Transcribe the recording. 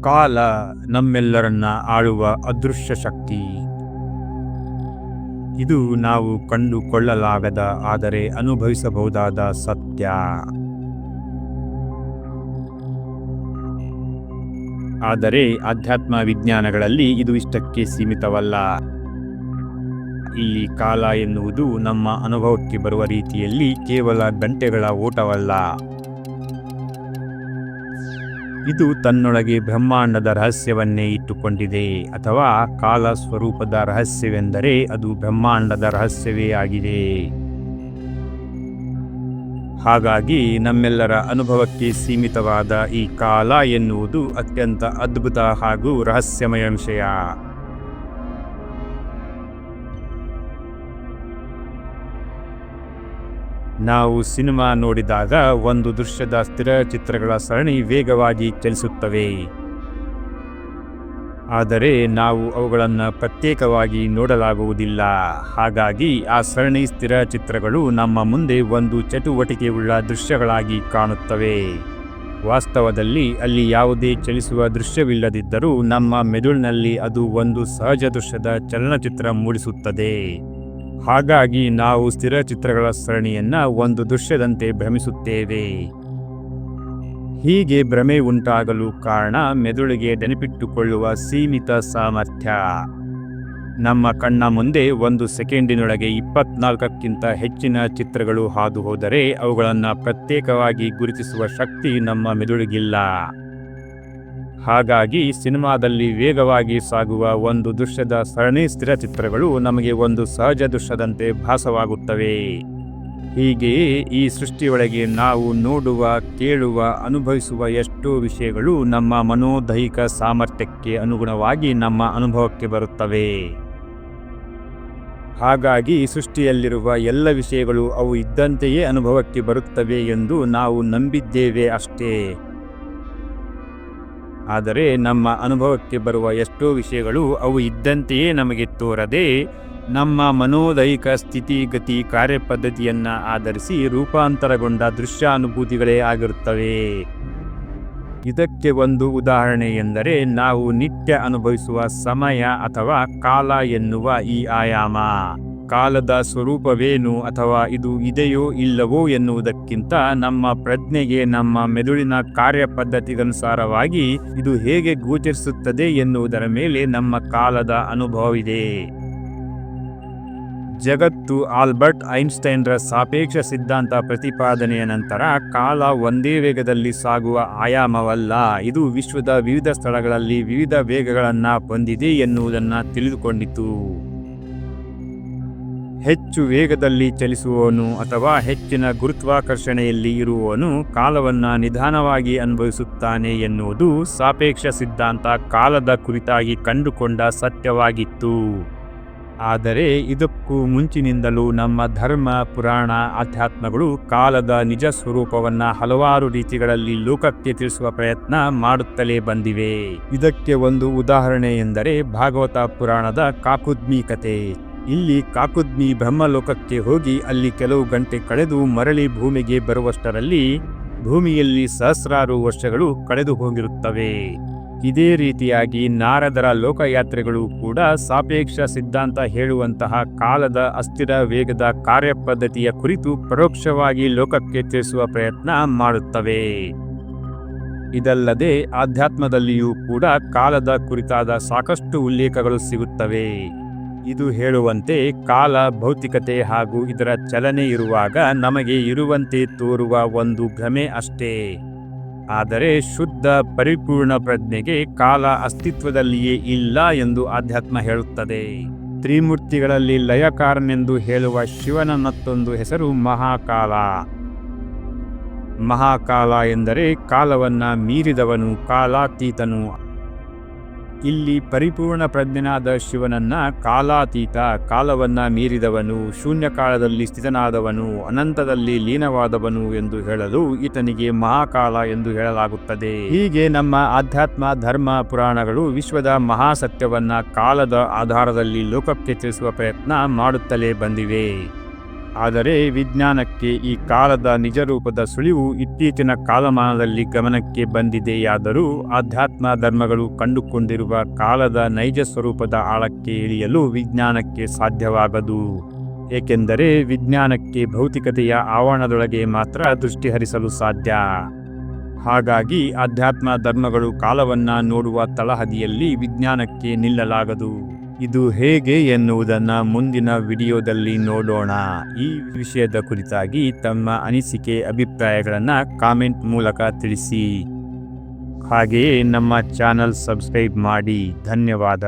ಕಾಲ ನಮ್ಮೆಲ್ಲರನ್ನ ಆಳುವ ಅದೃಶ್ಯ ಶಕ್ತಿ. ಇದು ನಾವು ಕಂಡುಕೊಳ್ಳಲಾಗದ ಆದರೆ ಅನುಭವಿಸಬಹುದಾದ ಸತ್ಯ. ಆದರೆ ಅಧ್ಯಾತ್ಮ ವಿಜ್ಞಾನಗಳಲ್ಲಿ ಇದು ಇಷ್ಟಕ್ಕೆ ಸೀಮಿತವಲ್ಲ. ಇಲ್ಲಿ ಕಾಲ ಎನ್ನುವುದು ನಮ್ಮ ಅನುಭವಕ್ಕೆ ಬರುವ ರೀತಿಯಲ್ಲಿ ಕೇವಲ ಗಂಟೆಗಳ ಓಟವಲ್ಲ. ಇದು ತನ್ನೊಳಗೆ ಬ್ರಹ್ಮಾಂಡದ ರಹಸ್ಯವನ್ನೇ ಇಟ್ಟುಕೊಂಡಿದೆ ಅಥವಾ ಕಾಲ ಸ್ವರೂಪದ ರಹಸ್ಯವೆಂದರೆ ಅದು ಬ್ರಹ್ಮಾಂಡದ ರಹಸ್ಯವೇ ಆಗಿದೆ. ಹಾಗಾಗಿ ನಮ್ಮೆಲ್ಲರ ಅನುಭವಕ್ಕೆ ಸೀಮಿತವಾದ ಈ ಕಾಲ ಎನ್ನುವುದು ಅತ್ಯಂತ ಅದ್ಭುತ ಹಾಗೂ ರಹಸ್ಯಮಯ ವಿಷಯ. ನಾವು ಸಿನಿಮಾ ನೋಡಿದಾಗ ಒಂದು ದೃಶ್ಯದ ಸ್ಥಿರ ಚಿತ್ರಗಳ ಸರಣಿ ವೇಗವಾಗಿ ಚಲಿಸುತ್ತವೆ. ಆದರೆ ನಾವು ಅವುಗಳನ್ನು ಪ್ರತ್ಯೇಕವಾಗಿ ನೋಡಲಾಗುವುದಿಲ್ಲ. ಹಾಗಾಗಿ ಆ ಸರಣಿ ಸ್ಥಿರ ಚಿತ್ರಗಳು ನಮ್ಮ ಮುಂದೆ ಒಂದು ಚಟುವಟಿಕೆಯುಳ್ಳ ದೃಶ್ಯಗಳಾಗಿ ಕಾಣುತ್ತವೆ. ವಾಸ್ತವದಲ್ಲಿ ಅಲ್ಲಿ ಯಾವುದೇ ಚಲಿಸುವ ದೃಶ್ಯವಿಲ್ಲದಿದ್ದರೂ ನಮ್ಮ ಮೆದುಳಿನಲ್ಲಿ ಅದು ಒಂದು ಸಹಜ ದೃಶ್ಯದ ಚಲನಚಿತ್ರ ಮೂಡಿಸುತ್ತದೆ. ಹಾಗಾಗಿ ನಾವು ಸ್ಥಿರ ಚಿತ್ರಗಳ ಸರಣಿಯನ್ನು ಒಂದು ದೃಶ್ಯದಂತೆ ಭ್ರಮಿಸುತ್ತೇವೆ. ಹೀಗೆ ಭ್ರಮೆ ಉಂಟಾಗಲು ಕಾರಣ ಮೆದುಳಿಗೆ ನೆನಪಿಟ್ಟುಕೊಳ್ಳುವ ಸೀಮಿತ ಸಾಮರ್ಥ್ಯ. ನಮ್ಮ ಕಣ್ಣ ಮುಂದೆ ಒಂದು ಸೆಕೆಂಡಿನೊಳಗೆ ಇಪ್ಪತ್ನಾಲ್ಕಕ್ಕಿಂತ ಹೆಚ್ಚಿನ ಚಿತ್ರಗಳು ಹಾದು ಹೋದರೆ ಅವುಗಳನ್ನು ಪ್ರತ್ಯೇಕವಾಗಿ ಗುರುತಿಸುವ ಶಕ್ತಿ ನಮ್ಮ ಮೆದುಳಿಗಿಲ್ಲ. ಹಾಗಾಗಿ ಸಿನಿಮಾದಲ್ಲಿ ವೇಗವಾಗಿ ಸಾಗುವ ಒಂದು ದೃಶ್ಯದ ಸರಣಿ ಸ್ಥಿರ ಚಿತ್ರಗಳು ನಮಗೆ ಒಂದು ಸಹಜ ದೃಶ್ಯದಂತೆ ಭಾಸವಾಗುತ್ತವೆ. ಹೀಗೆಯೇ ಈ ಸೃಷ್ಟಿಯೊಳಗೆ ನಾವು ನೋಡುವ, ಕೇಳುವ, ಅನುಭವಿಸುವ ಎಷ್ಟೋ ವಿಷಯಗಳು ನಮ್ಮ ಮನೋದೈಹಿಕ ಸಾಮರ್ಥ್ಯಕ್ಕೆ ಅನುಗುಣವಾಗಿ ನಮ್ಮ ಅನುಭವಕ್ಕೆ ಬರುತ್ತವೆ. ಹಾಗಾಗಿ ಸೃಷ್ಟಿಯಲ್ಲಿರುವ ಎಲ್ಲ ವಿಷಯಗಳು ಅವು ಇದ್ದಂತೆಯೇ ಅನುಭವಕ್ಕೆ ಬರುತ್ತವೆ ಎಂದು ನಾವು ನಂಬಿದ್ದೇವೆ ಅಷ್ಟೇ. ಆದರೆ ನಮ್ಮ ಅನುಭವಕ್ಕೆ ಬರುವ ಎಷ್ಟೋ ವಿಷಯಗಳು ಅವು ಇದ್ದಂತೆಯೇ ನಮಗೆ ತೋರದೆ ನಮ್ಮ ಮನೋದೈಹಿಕ ಸ್ಥಿತಿಗತಿ ಕಾರ್ಯಪದ್ಧತಿಯನ್ನು ಆಧರಿಸಿ ರೂಪಾಂತರಗೊಂಡ ದೃಶ್ಯಾನುಭೂತಿಗಳೇ ಆಗಿರುತ್ತವೆ. ಇದಕ್ಕೆ ಒಂದು ಉದಾಹರಣೆ ಎಂದರೆ ನಾವು ನಿತ್ಯ ಅನುಭವಿಸುವ ಸಮಯ ಅಥವಾ ಕಾಲ ಎನ್ನುವ ಈ ಆಯಾಮ. ಕಾಲದ ಸ್ವರೂಪವೇನು ಅಥವಾ ಇದು ಇದೆಯೋ ಇಲ್ಲವೋ ಎನ್ನುವುದಕ್ಕಿಂತ ನಮ್ಮ ಪ್ರಜ್ಞೆಗೆ ನಮ್ಮ ಮೆದುಳಿನ ಕಾರ್ಯಪದ್ಧತಿಗನುಸಾರವಾಗಿ ಇದು ಹೇಗೆ ಗೋಚರಿಸುತ್ತದೆ ಎನ್ನುವುದರ ಮೇಲೆ ನಮ್ಮ ಕಾಲದ ಅನುಭವವಿದೆ. ಜಗತ್ತು ಆಲ್ಬರ್ಟ್ ಐನ್ಸ್ಟೈನ್ರ ಸಾಪೇಕ್ಷ ಸಿದ್ಧಾಂತ ಪ್ರತಿಪಾದನೆಯ ನಂತರ ಕಾಲ ಒಂದೇ ವೇಗದಲ್ಲಿ ಸಾಗುವ ಆಯಾಮವಲ್ಲ, ಇದು ವಿಶ್ವದ ವಿವಿಧ ಸ್ಥಳಗಳಲ್ಲಿ ವಿವಿಧ ವೇಗಗಳನ್ನು ಹೊಂದಿದೆ ಎನ್ನುವುದನ್ನು ತಿಳಿದುಕೊಂಡಿತು. ಹೆಚ್ಚು ವೇಗದಲ್ಲಿ ಚಲಿಸುವವನು ಅಥವಾ ಹೆಚ್ಚಿನ ಗುರುತ್ವಾಕರ್ಷಣೆಯಲ್ಲಿ ಇರುವವನು ಕಾಲವನ್ನ ನಿಧಾನವಾಗಿ ಅನುಭವಿಸುತ್ತಾನೆ ಎನ್ನುವುದು ಸಾಪೇಕ್ಷ ಸಿದ್ಧಾಂತ ಕಾಲದ ಕುರಿತಾಗಿ ಕಂಡುಕೊಂಡ ಸತ್ಯವಾಗಿತ್ತು. ಆದರೆ ಇದಕ್ಕೂ ಮುಂಚಿನಿಂದಲೂ ನಮ್ಮ ಧರ್ಮ, ಪುರಾಣ ಅಧ್ಯಾತ್ಮಗಳು ಕಾಲದ ನಿಜ ಸ್ವರೂಪವನ್ನು ಹಲವಾರು ರೀತಿಗಳಲ್ಲಿ ಲೋಕಕ್ಕೆ ತಿಳಿಸುವ ಪ್ರಯತ್ನ ಮಾಡುತ್ತಲೇ ಬಂದಿವೆ. ಇದಕ್ಕೆ ಒಂದು ಉದಾಹರಣೆ ಎಂದರೆ ಭಾಗವತ ಪುರಾಣದ ಕಾಕುದ್ಮಿ ಕತೆ ಇಲ್ಲಿ ಕಾಕುದ್ಮಿ ಬ್ರಹ್ಮಲೋಕಕ್ಕೆ ಹೋಗಿ ಅಲ್ಲಿ ಕೆಲವು ಗಂಟೆ ಕಳೆದು ಮರಳಿ ಭೂಮಿಗೆ ಬರುವಷ್ಟರಲ್ಲಿ ಭೂಮಿಯಲ್ಲಿ ಸಹಸ್ರಾರು ವರ್ಷಗಳು ಕಳೆದು ಹೋಗಿರುತ್ತವೆ. ಇದೇ ರೀತಿಯಾಗಿ ನಾರದರ ಲೋಕಯಾತ್ರೆಗಳು ಕೂಡ ಸಾಪೇಕ್ಷ ಸಿದ್ಧಾಂತ ಹೇಳುವಂತಹ ಕಾಲದ ಅಸ್ಥಿರ ವೇಗದ ಕಾರ್ಯಪದ್ಧತಿಯ ಕುರಿತು ಪರೋಕ್ಷವಾಗಿ ಲೋಕಕ್ಕೆ ತಿಳಿಸುವ ಪ್ರಯತ್ನ ಮಾಡುತ್ತವೆ. ಇದಲ್ಲದೆ ಆಧ್ಯಾತ್ಮದಲ್ಲಿಯೂ ಕೂಡ ಕಾಲದ ಕುರಿತಾದ ಸಾಕಷ್ಟು ಉಲ್ಲೇಖಗಳು ಸಿಗುತ್ತವೆ. ಇದು ಹೇಳುವಂತೆ ಕಾಲ, ಭೌತಿಕತೆ ಹಾಗೂ ಇದರ ಚಲನೆ ಇರುವಾಗ ನಮಗೆ ಇರುವಂತೆ ತೋರುವ ಒಂದು ಭ್ರಮೆ ಅಷ್ಟೇ. ಆದರೆ ಶುದ್ಧ, ಪರಿಪೂರ್ಣ ಪ್ರಜ್ಞೆಗೆ ಕಾಲ ಅಸ್ತಿತ್ವದಲ್ಲಿಯೇ ಇಲ್ಲ ಎಂದು ಆಧ್ಯಾತ್ಮ ಹೇಳುತ್ತದೆ. ತ್ರಿಮೂರ್ತಿಗಳಲ್ಲಿ ಲಯಕಾರನೆಂದು ಹೇಳುವ ಶಿವನ ಮತ್ತೊಂದು ಹೆಸರು ಮಹಾಕಾಲ. ಮಹಾಕಾಲ ಎಂದರೆ ಕಾಲವನ್ನ ಮೀರಿದವನು, ಕಾಲಾತೀತನು ಇಲ್ಲಿ ಪರಿಪೂರ್ಣ ಪ್ರಜ್ಞನಾದ ಶಿವನನ್ನ ಕಾಲಾತೀತ ಕಾಲವನ್ನ ಮೀರಿದವನು ಶೂನ್ಯ ಕಾಲದಲ್ಲಿ ಸ್ಥಿತನಾದವನು, ಅನಂತದಲ್ಲಿ ಲೀನವಾದವನು ಎಂದು ಹೇಳಲು ಈತನಿಗೆ ಮಹಾಕಾಲ ಎಂದು ಹೇಳಲಾಗುತ್ತದೆ. ಹೀಗೆ ನಮ್ಮ ಆಧ್ಯಾತ್ಮ, ಧರ್ಮ, ಪುರಾಣಗಳು ವಿಶ್ವದ ಮಹಾಸತ್ಯವನ್ನ ಕಾಲದ ಆಧಾರದಲ್ಲಿ ಲೋಕಕ್ಕೆ ತಿಳಿಸುವ ಪ್ರಯತ್ನ ಮಾಡುತ್ತಲೇ ಬಂದಿವೆ. ಆದರೆ ವಿಜ್ಞಾನಕ್ಕೆ ಈ ಕಾಲದ ನಿಜರೂಪದ ಸುಳಿವು ಇತ್ತೀಚಿನ ಕಾಲಮಾನದಲ್ಲಿ ಗಮನಕ್ಕೆ ಬಂದಿದೆಯಾದರೂ ಆಧ್ಯಾತ್ಮ ಧರ್ಮಗಳು ಕಂಡುಕೊಂಡಿರುವ ಕಾಲದ ನೈಜ ಸ್ವರೂಪದ ಆಳಕ್ಕೆ ಇಳಿಯಲು ವಿಜ್ಞಾನಕ್ಕೆ ಸಾಧ್ಯವಾಗದು. ಏಕೆಂದರೆ ವಿಜ್ಞಾನಕ್ಕೆ ಭೌತಿಕತೆಯ ಆವರಣದೊಳಗೆ ಮಾತ್ರ ದೃಷ್ಟಿ ಹರಿಸಲು ಸಾಧ್ಯ. ಹಾಗಾಗಿ ಆಧ್ಯಾತ್ಮ ಧರ್ಮಗಳು ಕಾಲವನ್ನು ನೋಡುವ ತಳಹದಿಯಲ್ಲಿ ವಿಜ್ಞಾನಕ್ಕೆ ನಿಲ್ಲಲಾಗದು. ಇದು ಹೇಗೆ ಎನ್ನುವುದನ್ನು ಮುಂದಿನ ವಿಡಿಯೋದಲ್ಲಿ ನೋಡೋಣ. ಈ ವಿಷಯದ ಕುರಿತಾಗಿ ತಮ್ಮ ಅನಿಸಿಕೆ, ಅಭಿಪ್ರಾಯಗಳನ್ನು ಕಾಮೆಂಟ್ ಮೂಲಕ ತಿಳಿಸಿ. ಹಾಗೆಯೇ ನಮ್ಮ ಚಾನಲ್ ಸಬ್ಸ್ಕ್ರೈಬ್ ಮಾಡಿ. ಧನ್ಯವಾದ.